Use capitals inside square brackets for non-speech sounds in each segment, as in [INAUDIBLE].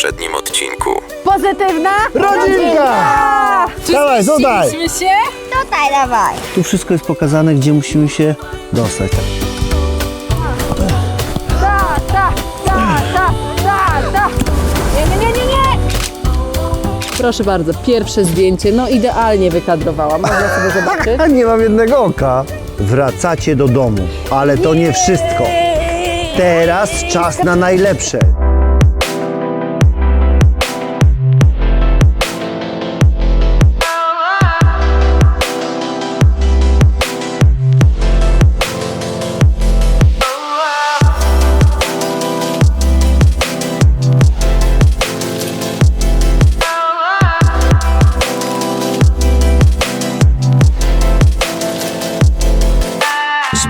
poprzednim odcinku. Pozytywna? Rodzinka! Dawaj, dodaj! Cieszyliśmy się? Tutaj, dawaj. Tu wszystko jest pokazane, gdzie musimy się dostać. Ta, ta, ta, ta, ta, ta. Nie, nie, nie, nie, nie. Proszę bardzo, pierwsze zdjęcie. No idealnie wykadrowała. Można sobie [LAUGHS] zobaczyć. A [LAUGHS] nie mam jednego oka. Wracacie do domu, ale to nie wszystko. Teraz czas na najlepsze.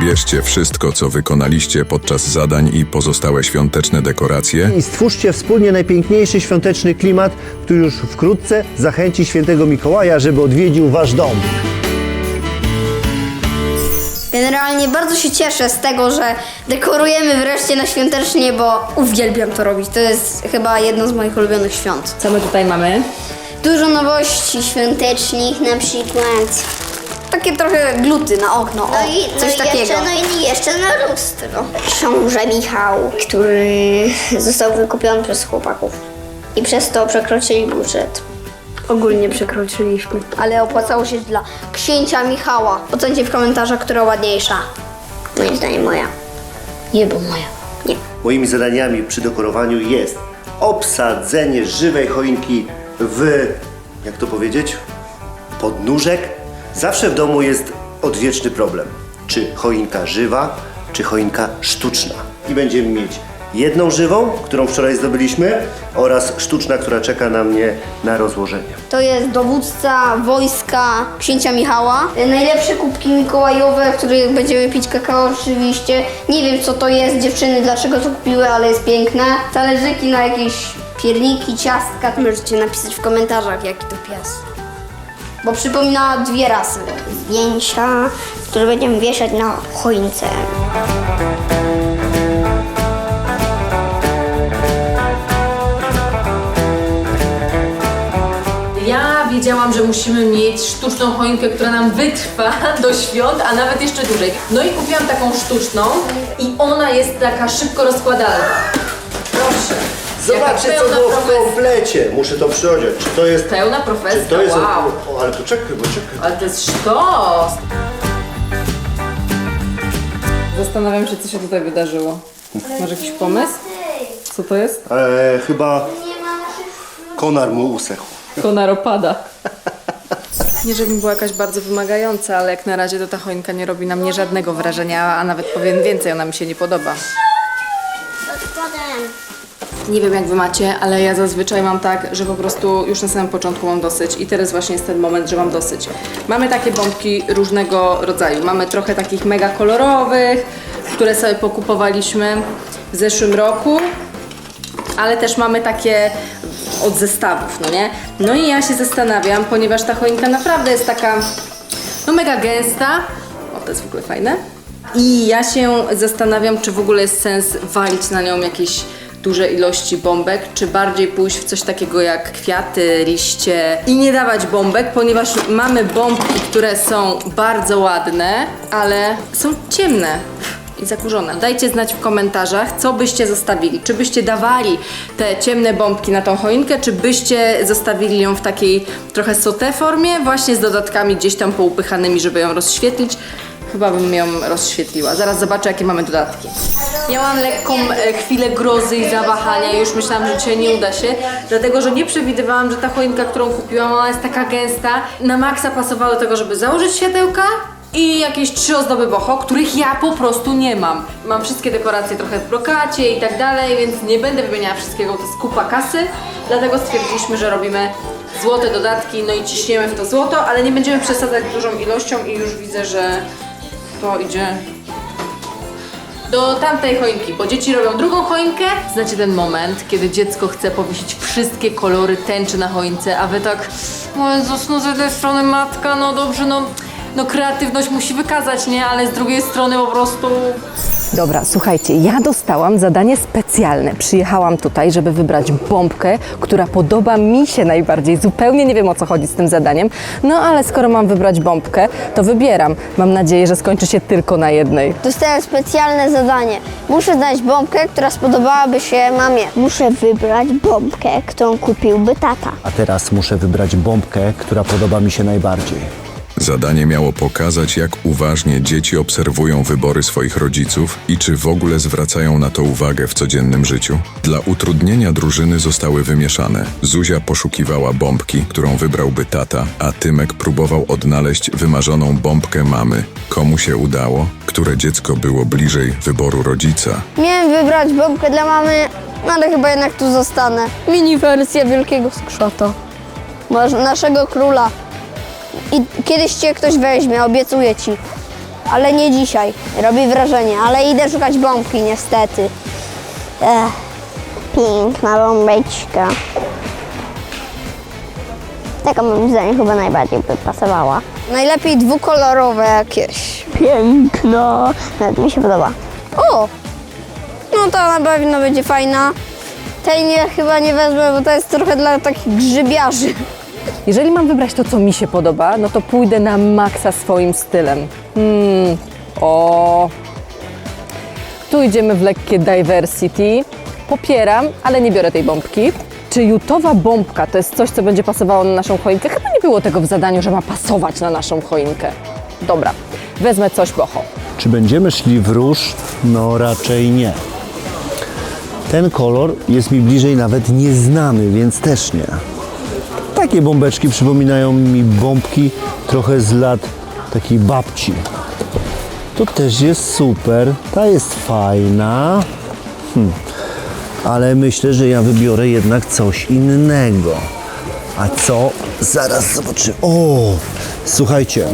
Zbierzcie wszystko, co wykonaliście podczas zadań i pozostałe świąteczne dekoracje I stwórzcie wspólnie najpiękniejszy świąteczny klimat, który już wkrótce zachęci świętego Mikołaja, żeby odwiedził wasz dom. Generalnie bardzo się cieszę z tego, że dekorujemy wreszcie na świątecznie, bo uwielbiam to robić. To jest chyba jedno z moich ulubionych świąt. Co my tutaj mamy? Dużo nowości świątecznych, na przykład takie trochę gluty na okno, o, No i, coś no takiego. i jeszcze, no i jeszcze na lustro. Książę Michał, który został wykupiony przez chłopaków. I przez to przekroczyli budżet. Ogólnie przekroczyliśmy, ale opłacało się dla księcia Michała. Ocencie w komentarzach, która ładniejsza. Moim zdaniem moja. Nie, bo moja. Nie. Moimi zadaniami przy dekorowaniu jest obsadzenie żywej choinki w, jak to powiedzieć, podnóżek. Zawsze w domu jest odwieczny problem. Czy choinka żywa, czy choinka sztuczna. I będziemy mieć jedną żywą, którą wczoraj zdobyliśmy, oraz sztuczna, która czeka na mnie na rozłożenie. To jest dowódca wojska księcia Michała. Najlepsze kubki mikołajowe, w których będziemy pić kakao oczywiście. Nie wiem co to jest dziewczyny, dlaczego to kupiły, ale jest piękne. Talerzyki na jakieś pierniki, ciastka. Możecie napisać w komentarzach jaki to pies. Bo przypomina dwie rasy. Zdjęcia, które będziemy wieszać na choince. Ja wiedziałam, że musimy mieć sztuczną choinkę, która nam wytrwa [LAUGHS] do świąt, a nawet jeszcze dłużej. No i kupiłam taką sztuczną i ona jest taka szybko rozkładalna. Zobaczcie, co pełna było w profesja. komplecie. Muszę to przyjąć. Czy to jest... Pełna profesja, Czy to jest... wow. O, ale poczekaj, poczekaj. Ale to jest sztos! Zastanawiam się, co się tutaj wydarzyło. Masz jakiś pomysł? Co to jest? E, chyba konar mu usechł. Konar opada. [LAUGHS] Nie, żebym była jakaś bardzo wymagająca, ale jak na razie to ta choinka nie robi na mnie żadnego wrażenia, a nawet powiem więcej, ona mi się nie podoba. Nie wiem jak wy macie, ale ja zazwyczaj mam tak, że po prostu już na samym początku mam dosyć i teraz właśnie jest ten moment, że mam dosyć. Mamy takie bombki różnego rodzaju. Mamy trochę takich mega kolorowych, które sobie pokupowaliśmy w zeszłym roku, ale też mamy takie od zestawów, no nie? No i ja się zastanawiam, ponieważ ta choinka naprawdę jest taka no mega gęsta. O, to jest w ogóle fajne. I ja się zastanawiam, czy w ogóle jest sens walić na nią jakieś duże ilości bombek, czy bardziej pójść w coś takiego jak kwiaty, liście i nie dawać bombek, ponieważ mamy bombki, które są bardzo ładne, ale są ciemne i zakurzone. Dajcie znać w komentarzach, co byście zostawili. Czy byście dawali te ciemne bombki na tą choinkę, czy byście zostawili ją w takiej trochę sauté formie, właśnie z dodatkami gdzieś tam poupychanymi, żeby ją rozświetlić. Chyba bym ją rozświetliła. Zaraz zobaczę, jakie mamy dodatki. Miałam lekką e, chwilę grozy i zawahania już myślałam, że dzisiaj nie uda się, dlatego, że nie przewidywałam, że ta choinka, którą kupiłam, ona jest taka gęsta. Na maksa pasowało do tego, żeby założyć światełka, i jakieś trzy ozdoby boho, których ja po prostu nie mam. Mam wszystkie dekoracje trochę w brokacie i tak dalej, więc nie będę wymieniała wszystkiego, to jest kupa kasy. Dlatego stwierdziliśmy, że robimy złote dodatki, no i ciśniemy w to złoto, ale nie będziemy przesadzać dużą ilością i już widzę, że to idzie do tamtej choinki, bo dzieci robią drugą choinkę. Znacie ten moment, kiedy dziecko chce powiesić wszystkie kolory tęczy na choince, a wy tak, Jezus, no z jednej strony matka, no dobrze, no, no kreatywność musi wykazać, nie? Ale z drugiej strony po prostu Dobra, słuchajcie, ja dostałam zadanie specjalne. Przyjechałam tutaj, żeby wybrać bombkę, która podoba mi się najbardziej. Zupełnie nie wiem o co chodzi z tym zadaniem. No ale skoro mam wybrać bombkę, to wybieram. Mam nadzieję, że skończy się tylko na jednej. Dostałem specjalne zadanie. Muszę znaleźć bombkę, która spodobałaby się mamie. Muszę wybrać bombkę, którą kupiłby tata. A teraz muszę wybrać bombkę, która podoba mi się najbardziej. Zadanie miało pokazać, jak uważnie dzieci obserwują wybory swoich rodziców i czy w ogóle zwracają na to uwagę w codziennym życiu. Dla utrudnienia drużyny zostały wymieszane. Zuzia poszukiwała bombki, którą wybrałby tata, a Tymek próbował odnaleźć wymarzoną bombkę mamy. Komu się udało? Które dziecko było bliżej wyboru rodzica? Miałem wybrać bombkę dla mamy, no ale chyba jednak tu zostanę. Mini wersja Wielkiego Skrzata. Masz naszego króla. I kiedyś cię ktoś weźmie, obiecuję ci. Ale nie dzisiaj. Robi wrażenie, ale idę szukać bombki niestety. Ech, piękna bombeczka. Taka moim zdaniem chyba najbardziej by pasowała. Najlepiej dwukolorowe jakieś. Piękna. Nawet mi się podoba. O! No to na pewno będzie fajna. Tej nie, chyba nie wezmę, bo to jest trochę dla takich grzybiarzy. Jeżeli mam wybrać to, co mi się podoba, no to pójdę na maksa swoim stylem. Hmm, o. Tu idziemy w lekkie diversity. Popieram, ale nie biorę tej bombki. Czy jutowa bombka to jest coś, co będzie pasowało na naszą choinkę? Chyba nie było tego w zadaniu, że ma pasować na naszą choinkę. Dobra, wezmę coś boho. Czy będziemy szli w róż? No raczej nie. Ten kolor jest mi bliżej nawet nieznany, więc też nie. Takie bombeczki przypominają mi bombki trochę z lat takiej babci. To też jest super, ta jest fajna. Hm. Ale myślę, że ja wybiorę jednak coś innego. A co? Zaraz zobaczymy. O! Słuchajcie,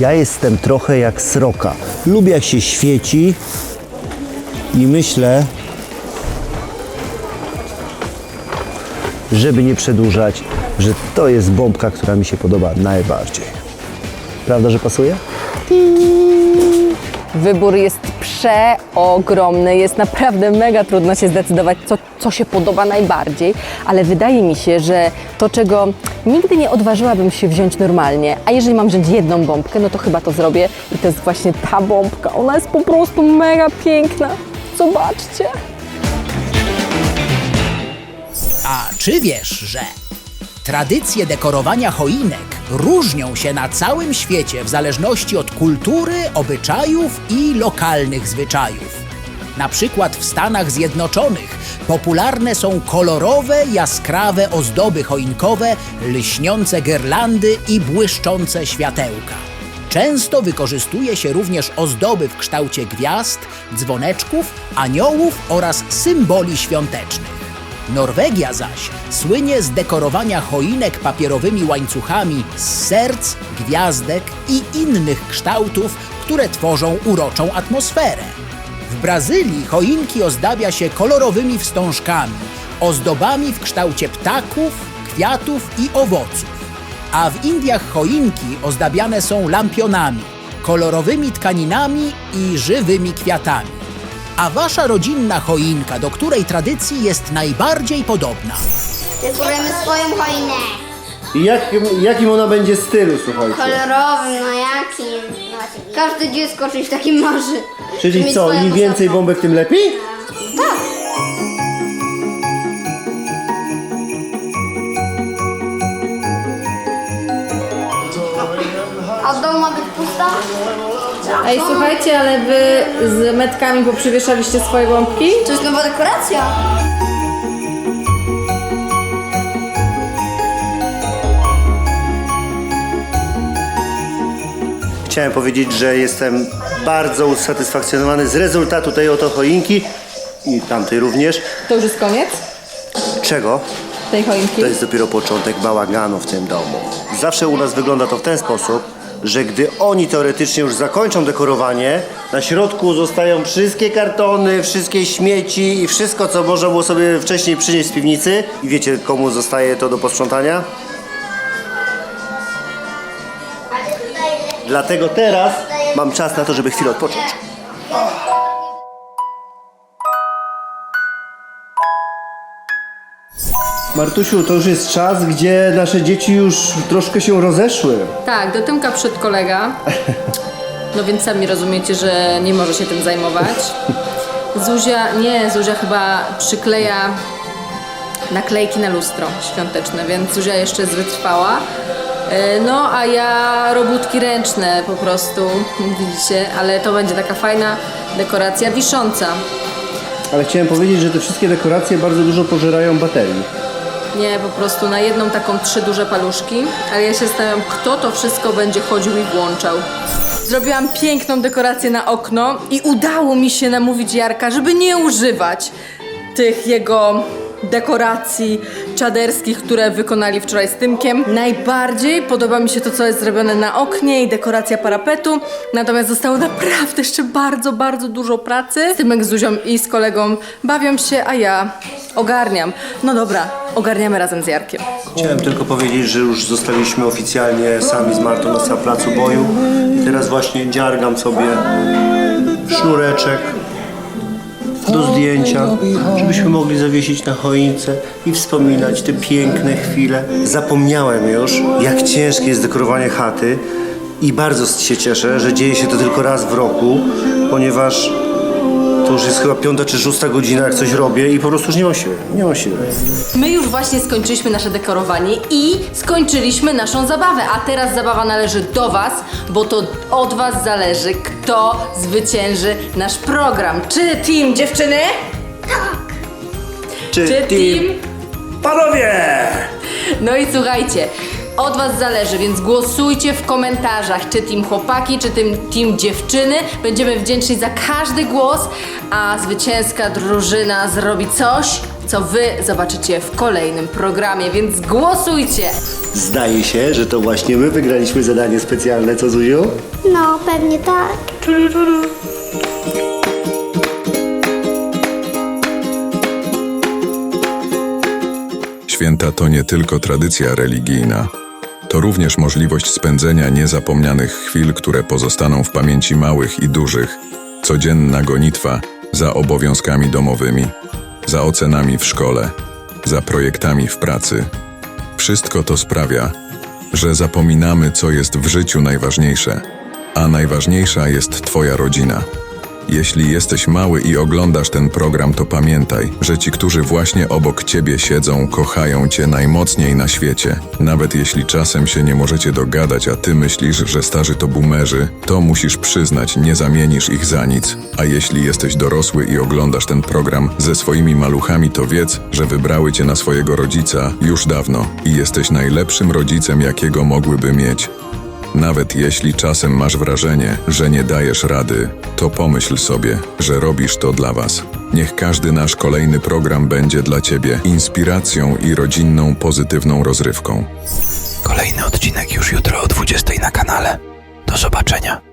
ja jestem trochę jak sroka. Lubię jak się świeci i myślę, żeby nie przedłużać, że to jest bombka, która mi się podoba najbardziej. Prawda, że pasuje? Wybór jest przeogromny, jest naprawdę mega trudno się zdecydować, co, co się podoba najbardziej, ale wydaje mi się, że to, czego nigdy nie odważyłabym się wziąć normalnie, a jeżeli mam wziąć jedną bombkę, no to chyba to zrobię i to jest właśnie ta bombka. Ona jest po prostu mega piękna. Zobaczcie. A czy wiesz, że tradycje dekorowania choinek różnią się na całym świecie w zależności od kultury, obyczajów i lokalnych zwyczajów? Na przykład w Stanach Zjednoczonych popularne są kolorowe, jaskrawe ozdoby choinkowe, lśniące girlandy i błyszczące światełka. Często wykorzystuje się również ozdoby w kształcie gwiazd, dzwoneczków, aniołów oraz symboli świątecznych. Norwegia zaś słynie z dekorowania choinek papierowymi łańcuchami z serc, gwiazdek i innych kształtów, które tworzą uroczą atmosferę. W Brazylii choinki ozdabia się kolorowymi wstążkami, ozdobami w kształcie ptaków, kwiatów i owoców. A w Indiach choinki ozdabiane są lampionami, kolorowymi tkaninami i żywymi kwiatami. A wasza rodzinna choinka, do której tradycji jest najbardziej podobna? Dekorujemy swoją choinę. I jakim, jakim ona będzie stylu, słuchajcie? Kolorowym, no jakim? Każde dziecko czymś takim marzy. Czyli Mieć co, swoją im więcej osobną. bombek, tym lepiej? A dom ma być pusta? Ej, słuchajcie, ale wy z metkami poprzywieszaliście swoje bombki? To jest nowa dekoracja. Chciałem powiedzieć, że jestem bardzo usatysfakcjonowany z rezultatu tej oto choinki i tamtej również. To już jest koniec Czego? tej choinki? To jest dopiero początek bałaganu w tym domu. Zawsze u nas wygląda to w ten sposób, że gdy oni teoretycznie już zakończą dekorowanie, na środku zostają wszystkie kartony, wszystkie śmieci i wszystko, co można było sobie wcześniej przynieść z piwnicy. I wiecie, komu zostaje to do posprzątania? Dlatego teraz mam czas na to, żeby chwilę odpocząć. Martusiu, to już jest czas, gdzie nasze dzieci już troszkę się rozeszły. Tak, do Tymka przyszedł kolega. No więc sami rozumiecie, że nie może się tym zajmować. Zuzia, nie, Zuzia chyba przykleja naklejki na lustro świąteczne, więc Zuzia jeszcze jest wytrwała. E, No, a ja robótki ręczne po prostu, widzicie, ale to będzie taka fajna dekoracja wisząca. Ale chciałem powiedzieć, że te wszystkie dekoracje bardzo dużo pożerają baterii. Nie, po prostu na jedną taką trzy duże paluszki, ale ja się zastanawiam, kto to wszystko będzie chodził i włączał. Zrobiłam piękną dekorację na okno i udało mi się namówić Jarka, żeby nie używać tych jego dekoracji czaderskich, które wykonali wczoraj z Tymkiem. Najbardziej podoba mi się to, co jest zrobione na oknie i dekoracja parapetu, natomiast zostało naprawdę jeszcze bardzo, bardzo dużo pracy. Tymek z Zuzią i z kolegą bawią się, a ja ogarniam. No dobra, ogarniamy razem z Jarkiem. Chciałem tylko powiedzieć, że już zostaliśmy oficjalnie sami z Martą na placu boju. I teraz właśnie dziargam sobie sznureczek do zdjęcia, żebyśmy mogli zawiesić na choince i wspominać te piękne chwile. Zapomniałem już, jak ciężkie jest dekorowanie chaty i bardzo się cieszę, że dzieje się to tylko raz w roku, ponieważ już jest chyba piąta czy szósta godzina, jak coś robię i po prostu już nie mam siły. Nie mam siły. My już właśnie skończyliśmy nasze dekorowanie i skończyliśmy naszą zabawę, a teraz zabawa należy do Was, bo to od Was zależy, kto zwycięży nasz program. Czy team dziewczyny? Czy, Czy team? Panowie! No i słuchajcie, od Was zależy, więc głosujcie w komentarzach, czy team chłopaki, czy team, team dziewczyny. Będziemy wdzięczni za każdy głos, a zwycięska drużyna zrobi coś, co Wy zobaczycie w kolejnym programie, więc głosujcie! Zdaje się, że to właśnie my wygraliśmy zadanie specjalne, co Zuziu? No, pewnie tak. Święta to nie tylko tradycja religijna, to również możliwość spędzenia niezapomnianych chwil, które pozostaną w pamięci małych i dużych, codzienna gonitwa za obowiązkami domowymi, za ocenami w szkole, za projektami w pracy. Wszystko to sprawia, że zapominamy, co jest w życiu najważniejsze, a najważniejsza jest Twoja rodzina. Jeśli jesteś mały i oglądasz ten program, to pamiętaj, że ci, którzy właśnie obok ciebie siedzą, kochają cię najmocniej na świecie. Nawet jeśli czasem się nie możecie dogadać, a ty myślisz, że starzy to boomerzy, to musisz przyznać, nie zamienisz ich za nic. A jeśli jesteś dorosły i oglądasz ten program ze swoimi maluchami, to wiedz, że wybrały cię na swojego rodzica już dawno i jesteś najlepszym rodzicem, jakiego mogłyby mieć. Nawet jeśli czasem masz wrażenie, że nie dajesz rady, to pomyśl sobie, że robisz to dla Was. Niech każdy nasz kolejny program będzie dla Ciebie inspiracją i rodzinną pozytywną rozrywką. Kolejny odcinek już jutro o 20 na kanale. Do zobaczenia.